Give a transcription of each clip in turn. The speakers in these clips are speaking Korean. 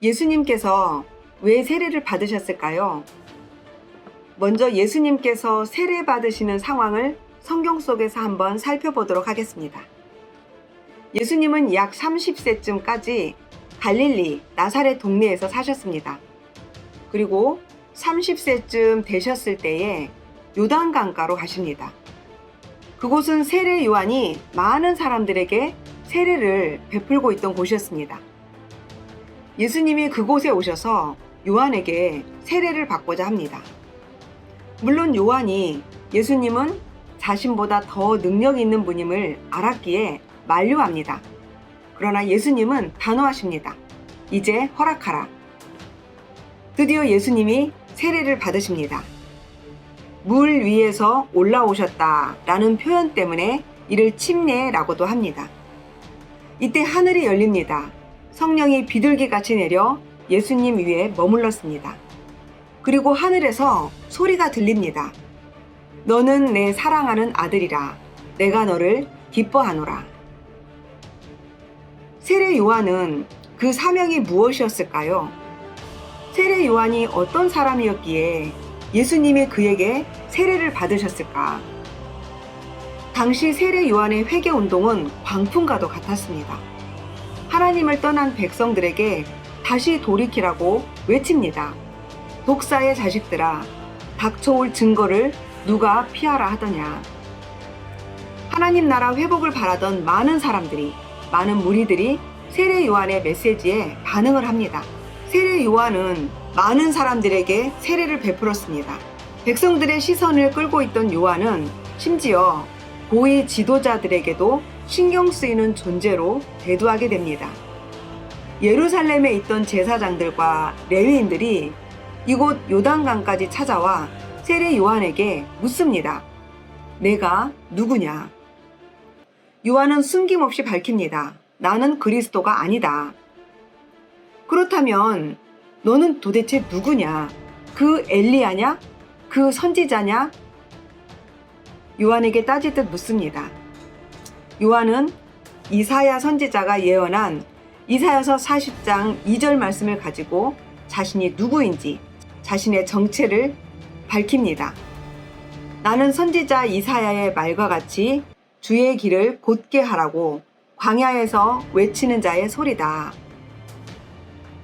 예수님께서 왜 세례를 받으셨을까요? 먼저 예수님께서 세례 받으시는 상황을 성경 속에서 한번 살펴보도록 하겠습니다. 예수님은 약 30세쯤까지 갈릴리 나사렛 동네에서 사셨습니다. 그리고 30세쯤 되셨을 때에 요단 강가로 가십니다. 그곳은 세례 요한이 많은 사람들에게 세례를 베풀고 있던 곳이었습니다. 예수님이 그곳에 오셔서 요한에게 세례를 받고자 합니다. 물론 요한이 예수님은 자신보다 더 능력 있는 분임을 알았기에 만류합니다. 그러나 예수님은 단호하십니다. 이제 허락하라. 드디어 예수님이 세례를 받으십니다. 물 위에서 올라오셨다 라는 표현 때문에 이를 침례라고도 합니다. 이때 하늘이 열립니다. 성령이 비둘기 같이 내려 예수님 위에 머물렀습니다. 그리고 하늘에서 소리가 들립니다. 너는 내 사랑하는 아들이라. 내가 너를 기뻐하노라. 세례 요한은 그 사명이 무엇이었을까요? 세례 요한이 어떤 사람이었기에 예수님이 그에게 세례를 받으셨을까? 당시 세례 요한의 회개 운동은 광풍과도 같았습니다. 하나님을 떠난 백성들에게 다시 돌이키라고 외칩니다. 독사의 자식들아, 닥쳐올 증거를 누가 피하라 하더냐. 하나님 나라 회복을 바라던 많은 사람들이, 많은 무리들이 세례 요한의 메시지에 반응을 합니다. 세례 요한은 많은 사람들에게 세례를 베풀었습니다. 백성들의 시선을 끌고 있던 요한은 심지어 고위 지도자들에게도 신경 쓰이는 존재로 대두하게 됩니다. 예루살렘에 있던 제사장들과 레위인들이 이곳 요단강까지 찾아와 세례 요한에게 묻습니다. 내가 누구냐? 요한은 숨김없이 밝힙니다. 나는 그리스도가 아니다. 그렇다면 너는 도대체 누구냐? 그 엘리야냐? 그 선지자냐? 요한에게 따지듯 묻습니다. 요한은 이사야 선지자가 예언한 이사야서 40장 2절 말씀을 가지고 자신이 누구인지 자신의 정체를 밝힙니다. 나는 선지자 이사야의 말과 같이 주의 길을 곧게 하라고 광야에서 외치는 자의 소리다.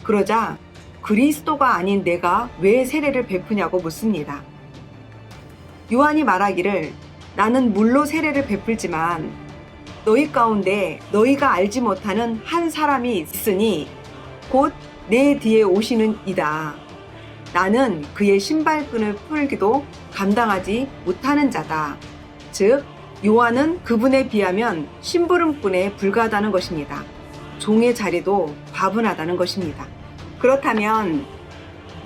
그러자 그리스도가 아닌 내가 왜 세례를 베푸냐고 묻습니다. 요한이 말하기를 나는 물로 세례를 베풀지만 너희 가운데 너희가 알지 못하는 한 사람이 있으니 곧 내 뒤에 오시는 이다. 나는 그의 신발끈을 풀기도 감당하지 못하는 자다. 즉, 요한은 그분에 비하면 심부름꾼에 불과하다는 것입니다. 종의 자리도 과분하다는 것입니다. 그렇다면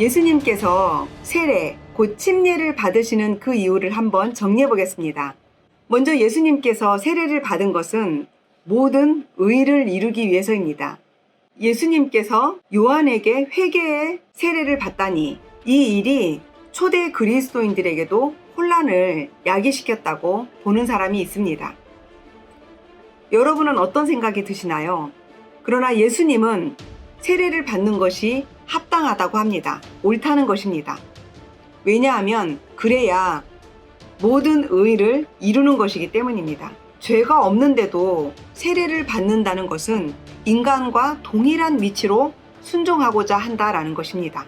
예수님께서 세례, 곧 침례를 받으시는 그 이유를 한번 정리해 보겠습니다. 먼저 예수님께서 세례를 받은 것은 모든 의를 이루기 위해서입니다. 예수님께서 요한에게 회개의 세례를 받다니 이 일이 초대 그리스도인들에게도 혼란을 야기시켰다고 보는 사람이 있습니다. 여러분은 어떤 생각이 드시나요? 그러나 예수님은 세례를 받는 것이 합당하다고 합니다. 옳다는 것입니다. 왜냐하면 그래야 모든 의를 이루는 것이기 때문입니다. 죄가 없는데도 세례를 받는다는 것은 인간과 동일한 위치로 순종하고자 한다라는 것입니다.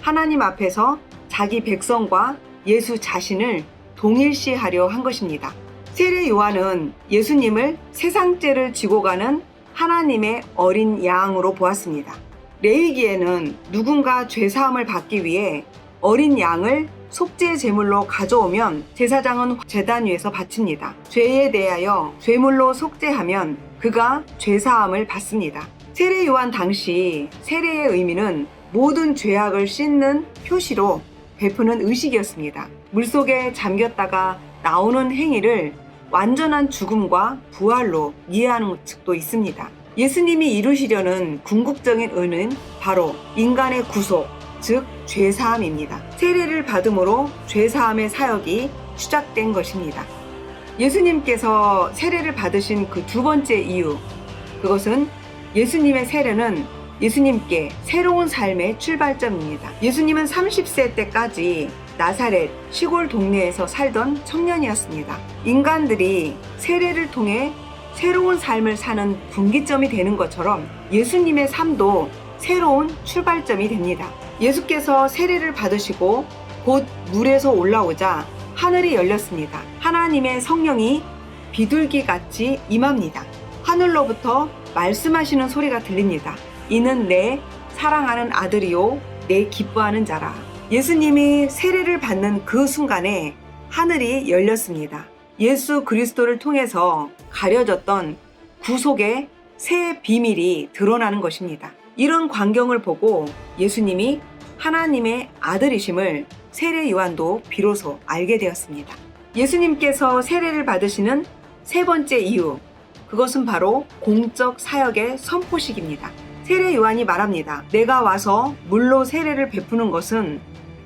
하나님 앞에서 자기 백성과 예수 자신을 동일시하려 한 것입니다. 세례 요한은 예수님을 세상죄를 지고 가는 하나님의 어린 양으로 보았습니다. 레위기에는 누군가 죄사함을 받기 위해 어린 양을 속죄 제물로 가져오면 제사장은 제단 위에서 바칩니다. 죄에 대하여 죄물로 속죄하면 그가 죄사함을 받습니다. 세례 요한 당시 세례의 의미는 모든 죄악을 씻는 표시로 베푸는 의식이었습니다. 물속에 잠겼다가 나오는 행위를 완전한 죽음과 부활로 이해하는 측도 있습니다. 예수님이 이루시려는 궁극적인 의는 바로 인간의 구속, 즉 죄사함입니다. 세례를 받음으로 죄사함의 사역이 시작된 것입니다. 예수님께서 세례를 받으신 그 두 번째 이유, 그것은 예수님의 세례는 예수님께 새로운 삶의 출발점입니다. 예수님은 30세 때까지 나사렛 시골 동네에서 살던 청년이었습니다. 인간들이 세례를 통해 새로운 삶을 사는 분기점이 되는 것처럼 예수님의 삶도 새로운 출발점이 됩니다. 예수께서 세례를 받으시고 곧 물에서 올라오자 하늘이 열렸습니다. 하나님의 성령이 비둘기 같이 임합니다. 하늘로부터 말씀하시는 소리가 들립니다. 이는 내 사랑하는 아들이요, 내 기뻐하는 자라. 예수님이 세례를 받는 그 순간에 하늘이 열렸습니다. 예수 그리스도를 통해서 가려졌던 구속의 새 비밀이 드러나는 것입니다. 이런 광경을 보고 예수님이 하나님의 아들이심을 세례 요한도 비로소 알게 되었습니다. 예수님께서 세례를 받으시는 세 번째 이유, 그것은 바로 공적 사역의 선포식입니다. 세례 요한이 말합니다. 내가 와서 물로 세례를 베푸는 것은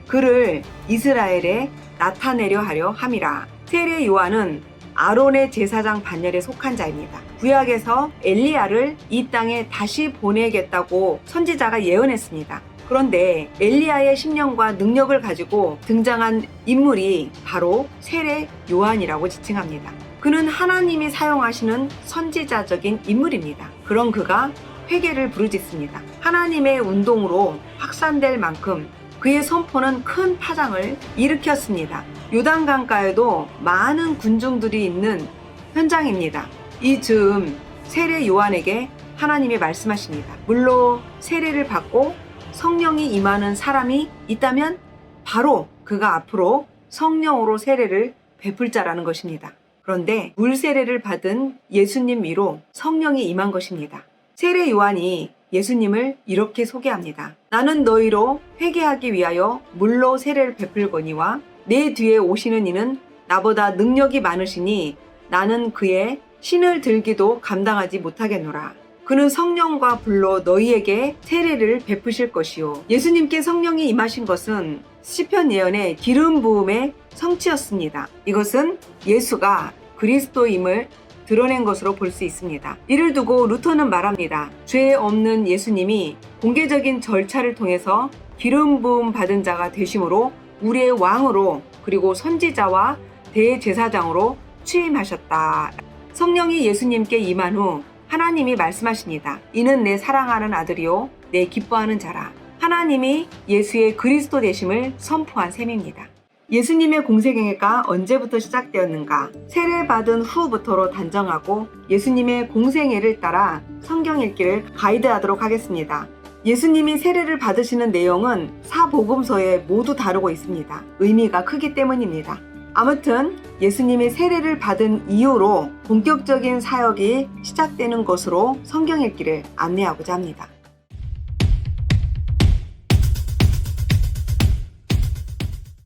그를 이스라엘에 나타내려 하려 함이라. 세례 요한은 아론의 제사장 반열에 속한 자입니다. 구약에서 엘리야를 이 땅에 다시 보내겠다고 선지자가 예언했습니다. 그런데 엘리야의 신령과 능력을 가지고 등장한 인물이 바로 세례 요한이라고 지칭합니다. 그는 하나님이 사용하시는 선지자적인 인물입니다. 그런 그가 회개를 부르짖습니다. 하나님의 운동으로 확산될 만큼 그의 선포는 큰 파장을 일으켰습니다. 요단강가에도 많은 군중들이 있는 현장입니다. 이 즈음 세례 요한에게 하나님이 말씀하십니다. 물로 세례를 받고 성령이 임하는 사람이 있다면 바로 그가 앞으로 성령으로 세례를 베풀 자라는 것입니다. 그런데 물 세례를 받은 예수님 위로 성령이 임한 것입니다. 세례 요한이 예수님을 이렇게 소개합니다. 나는 너희로 회개하기 위하여 물로 세례를 베풀거니와 내 뒤에 오시는 이는 나보다 능력이 많으시니 나는 그의 신을 들기도 감당하지 못하겠노라. 그는 성령과 불로 너희에게 세례를 베푸실 것이요. 예수님께 성령이 임하신 것은 시편 예언의 기름 부음의 성취였습니다. 이것은 예수가 그리스도임을 드러낸 것으로 볼 수 있습니다. 이를 두고 루터는 말합니다. 죄 없는 예수님이 공개적인 절차를 통해서 기름 부음 받은 자가 되심으로 우리의 왕으로 그리고 선지자와 대제사장으로 취임하셨다. 성령이 예수님께 임한 후 하나님이 말씀하십니다. 이는 내 사랑하는 아들이요 내 기뻐하는 자라. 하나님이 예수의 그리스도 되심을 선포한 셈입니다. 예수님의 공생애가 언제부터 시작되었는가? 세례받은 후부터로 단정하고 예수님의 공생애를 따라 성경 읽기를 가이드하도록 하겠습니다. 예수님이 세례를 받으시는 내용은 사복음서에 모두 다루고 있습니다. 의미가 크기 때문입니다. 아무튼 예수님이 세례를 받은 이후로 본격적인 사역이 시작되는 것으로 성경 읽기를 안내하고자 합니다.